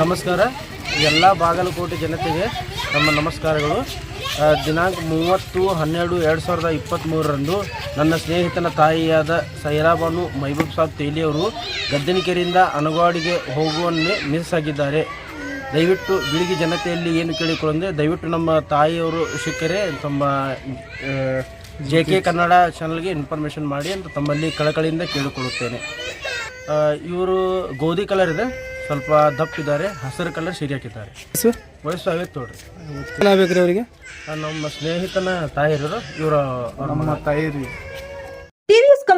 ನಮಸ್ಕಾರ. ಎಲ್ಲ ಬಾಗಲಕೋಟೆ ಜನತೆಗೆ ನಮ್ಮ ನಮಸ್ಕಾರಗಳು. ದಿನಾಂಕ ಮೂವತ್ತು, ಹನ್ನೆರಡು, ಎರಡು ಸಾವಿರದ ಇಪ್ಪತ್ತ್ಮೂರರಂದು ನನ್ನ ಸ್ನೇಹಿತನ ತಾಯಿಯಾದ ಸೈರಾಬಾನು ಮೈಬೂಬ್ ಸಾಬ್ ತೇಲಿಯವರು ಗದ್ದನಿಕೆರೆಯಿಂದ ಅನಗಾಡಿಗೆ ಹೋಗುವನ್ನೇ ಮಿಸ್ ಆಗಿದ್ದಾರೆ. ದಯವಿಟ್ಟು ಬಿಳಿಗಿ ಜನತೆಯಲ್ಲಿ ಏನು ಕೇಳಿಕೊಳ್ಳಂದರೆ ದಯವಿಟ್ಟು ನಮ್ಮ ತಾಯಿಯವರು ಸಿಕ್ಕರೆ ತಮ್ಮ ಜೆ ಕೆ ಕನ್ನಡ ಚಾನಲ್ಗೆ ಇನ್ಫಾರ್ಮೇಷನ್ ಮಾಡಿ ಅಂತ ತಮ್ಮಲ್ಲಿ ಕಳಕಳಿಯಿಂದ ಕೇಳಿಕೊಳ್ಳುತ್ತೇನೆ. ಇವರು ಗೋಧಿ ಕಲರ್ ಇದೆ. ಸ್ವಲ್ಪ ದಪ್ಪಿದ್ದಾರೆ ಹಸಿರು ಕಲರ್ ಸೀರೆ ಹಾಕಿದ್ದಾರೆ. ವಯಸ್ಸು ಐವತ್ತು ನೋಡ್ರಿ ಏನಾಗಬೇಕ್ರಿ ಅವರಿಗೆ? ನಮ್ಮ ಸ್ನೇಹಿತನ ತಾಯಿರೋರು ಇವರ ನಮ್ಮ ಟಿವಿಎಸ್